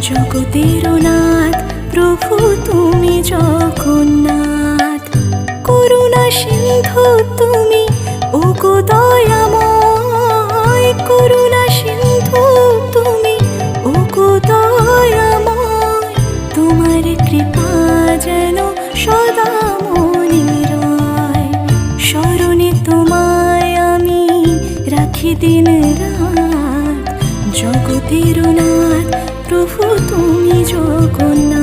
জগতের নাথ, প্রভু তুমি জগন্নাথ। করুণা সিন্ধু তুমি ও গো দয়াময়। করুণা সিন্ধু তুমি ও গো দয়াময়। তোমার কৃপা যেন সদা রয়। স্মরণে তোমায় আমি রাখি দিন রাত। নাথ প্রভু তুমি জগন্নাথ